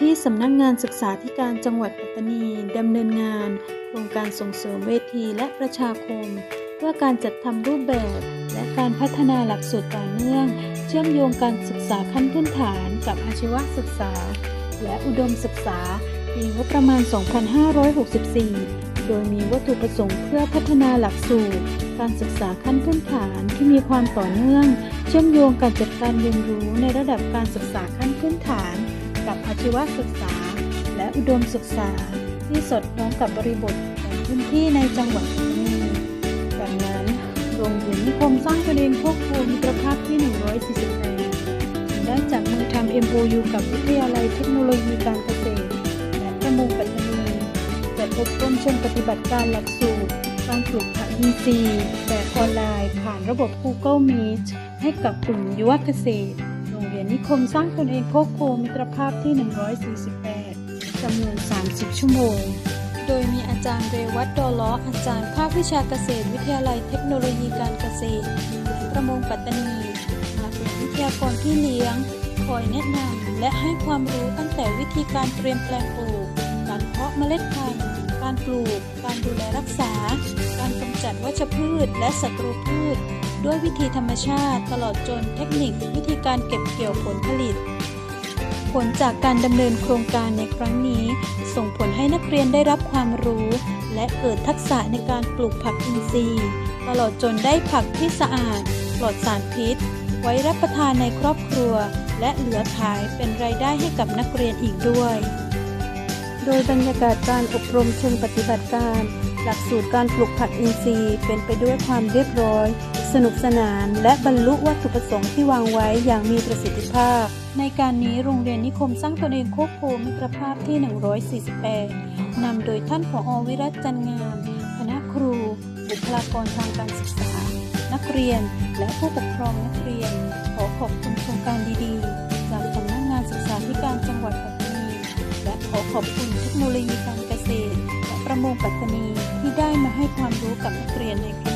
ที่สำนักงานศึกษาธิการจังหวัดปัตตานีดำเนินงานโครงการส่งเสริมเวทีและประชาคม เพื่อการจัดทำรูปแบบ และการพัฒนาหลักสูตรต่อเนื่อง เชื่อมโยงการศึกษาขั้นพื้นฐานกับอาชีวศึกษา และอุดมศึกษาปีงบประมาณ 2564 โดยมีวัตถุประสงค์เพื่อพัฒนาหลักสูตร การศึกษาขั้นพื้นฐานที่มีความต่อเนื่อง เชื่อมโยงการจัดการเรียนรู้ในระดับการศึกษาขั้น ชีวศึกษา และอุดมศึกษาที่สอดคล้องกับบริบทของพื้นที่ในจังหวัดนีดังนั้นโรงเรียนนิคมสร้างตนเองควบคุมมิตรภาพที่ 148ได้จับมือทำ MOU กับวิทยาลัยเทคโนโลยีการเกษตร และประมงปัตตานีจัดอบรมเชิงปฏิบัติการหลักสูตรการปลูกผักอินทรีย์แบบออนไลน์ ผ่านระบบ Google Meet ให้กับกลุ่มยุวเกษตร นิคมสร้างตนเองโคโคมิตรภาพที่ 148จำนวน 30 ชั่วโมง โดยมีอาจารย์เรวัตดอล้ออาจารย์ภาควิชาเกษตร วิทยาลัยเทคโนโลยีการเกษตร ประมงปัตตานีมาเป็นวิทยากรที่เลี้ยง คอยแนะนำและให้ความรู้ตั้งแต่วิธีการเตรียมแปลงปลูกการเพาะเมล็ดพันธุ์การปลูก การดูแลรักษา การกำจัดวัชพืช และศัตรูพืช ด้วยวิธีธรรมชาติ ตลอดจนเทคนิค วิธีการเก็บเกี่ยวผลผลิต ผลจากการดำเนินโครงการในครั้งนี้ ส่งผลให้นักเรียนได้รับความรู้ และเกิดทักษะในการปลูกผักอินทรีย์ ตลอดจนได้ผักที่สะอาด ปลอดสารพิษ ไว้รับประทานในครอบครัว และเหลือขายเป็นรายได้ให้กับนักเรียนอีกด้วยโดยบรรยากาศการอบรมเชิงปฏิบัติการ หลักสูตรการปลูกผักอินทรีย์ เป็นไปด้วยความเรียบร้อย สนุกสนานและบรรลุวัตถุประสงค์ที่วางไว้อย่างมีประสิทธิภาพ ในการนี้โรงเรียนนิคมสร้างตนเองโคกโพมิตรภาพที่ 148 นำโดยท่านผอวิรัตจันงามคณะครู บุคลากรทางการศึกษา นักเรียน และผู้ปกครองนักเรียน ขอขอบคุณโครงการดีๆ จากสำนักงานศึกษาธิการจังหวัดปัตตานี และขอขอบคุณเทคโนโลยีการเกษตร และประมงปัตตานีที่ได้มาให้ความรู้กับนักเรียนในครั้ง